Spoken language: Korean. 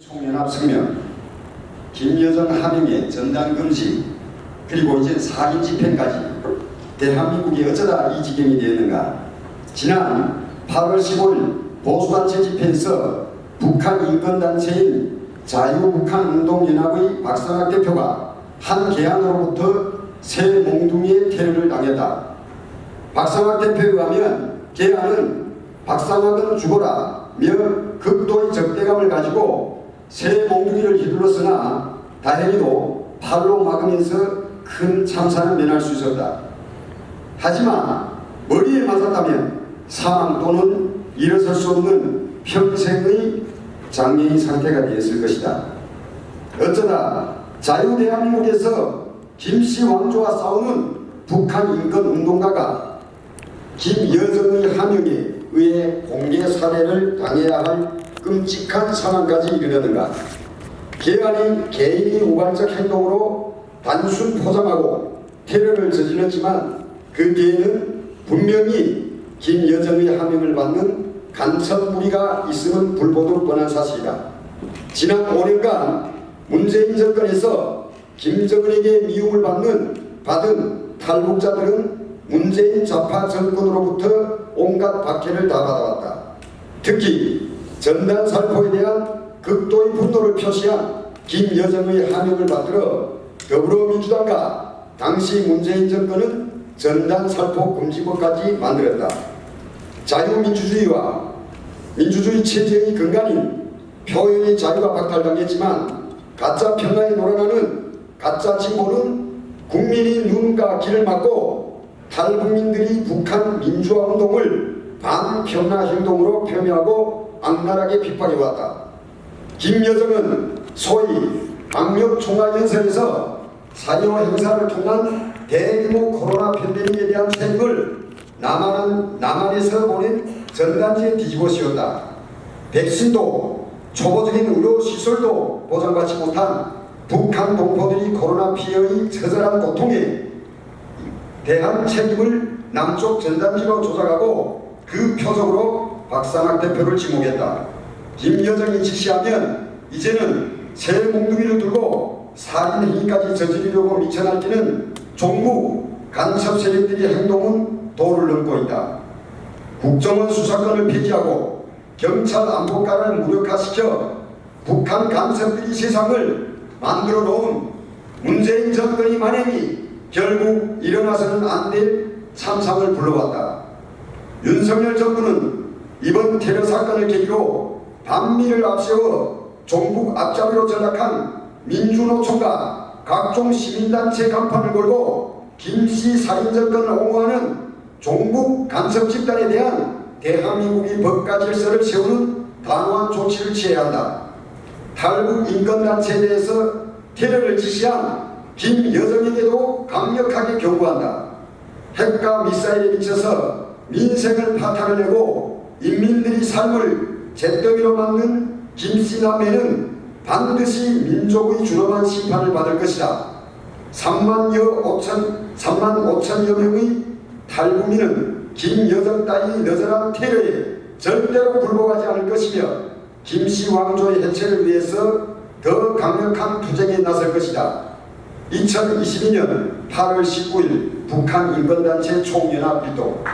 총연합 성명, 김여정 함영의 전당 금지, 그리고 이제 살인 집행까지 대한민국이 어쩌다 이 지경이 되었는가? 지난 8월 15일 보수단체 집회에서 북한 인권단체인 자유북한운동연합의 박상학 대표가 한 개항으로부터 새 몽둥이의 테러를 당했다. 박상학 대표에 의하면 개항은 박상학은 죽어라 며 극도의 적대감을 가지고 새 몽둥이를 휘둘렀으나 다행히도 팔로 막으면서 큰 참사를 면할 수 있었다. 하지만 머리에 맞았다면 사망 또는 일어설 수 없는 평생의 장애인 상태가 되었을 것이다. 어쩌다 자유대한민국에서 김씨 왕조와 싸우는 북한 인권 운동가가 김여정의 함영에 의해 공개 살해를 당해야 할 끔찍한 상황까지 이르려는가? 개안이 개인이 우발적 행동으로 단순 포장하고 테러를 저질렀지만 그 뒤에는 분명히 김여정의 함영을 받는 간첩 무리가 있음은 불보듯 뻔한 사실이다. 지난 5년간 문재인 정권에서 김정은에게 미움을 받는 받은 탈북자들은 문재인 좌파 정권으로부터 온갖 박해를 다 받아왔다. 특히 전단 살포에 대한 극도의 분노를 표시한 김여정의 함영을 받들어 더불어민주당과 당시 문재인 정권은 전단 살포 금지법까지 만들었다. 자유민주주의와 민주주의 체제의 근간인 표현의 자유가 박탈당했지만 가짜 평화에 놀아나는 가짜 진보는 국민이 눈과 귀를 막고 탈국민들이 북한 민주화 운동을 반평화 행동으로 폄훼하고 악랄하게 비판해왔다. 김여정은 소위 방역 총괄 연설에서 사료 행사를 통한 대규모 코로나 팬데믹에 대한 책임을 남한, 남한에서 보낸 전단지에 뒤집어 씌웠다. 백신도 초보적인 의료 시설도 보장받지 못한 북한 동포들이 코로나 피해의 처절한 고통에 대한 책임을 남쪽 전단지로 조작하고 그 표적으로 박상학 대표를 지목했다. 김여정이 지시하면 이제는 새 몽둥이를 들고 살인 행위까지 저지르려고 미쳐날뛰는 종무 간첩 세력들의 행동은 도를 넘고 있다. 국정원 수사권을 폐지하고 경찰 안보과를 무력화시켜 북한 간첩들이 세상을 만들어 놓은 문재인 정권의 만행이 결국 일어나서는 안 될 참상을 불러왔다. 윤석열 정부는 이번 테러 사건을 계기로 반미를 앞세워 종북 앞잡이로 전락한 민주노총과 각종 시민단체 간판을 걸고 김씨 살인정권을 옹호하는 종북 간섭 집단에 대한 대한민국이 법과 질서를 세우는 단호한 조치를 취해야 한다. 탈북 인권단체에 대해서 테러를 지시한 김여정에게도 강력하게 경고한다. 핵과 미사일에 미쳐서 민생을 파탄을 내고 인민들의 삶을 잿더미로 만든 김씨 남매는 반드시 민족의 준엄한 심판을 받을 것이다. 3만여 5천, 3만 5천여 명의 탈북민은 김여정 따위 너절한 테러에 절대로 굴복하지 않을 것이며 김씨 왕조의 해체를 위해서 더 강력한 투쟁에 나설 것이다. 2022년 8월 19일 북한 인권단체 총연합 활동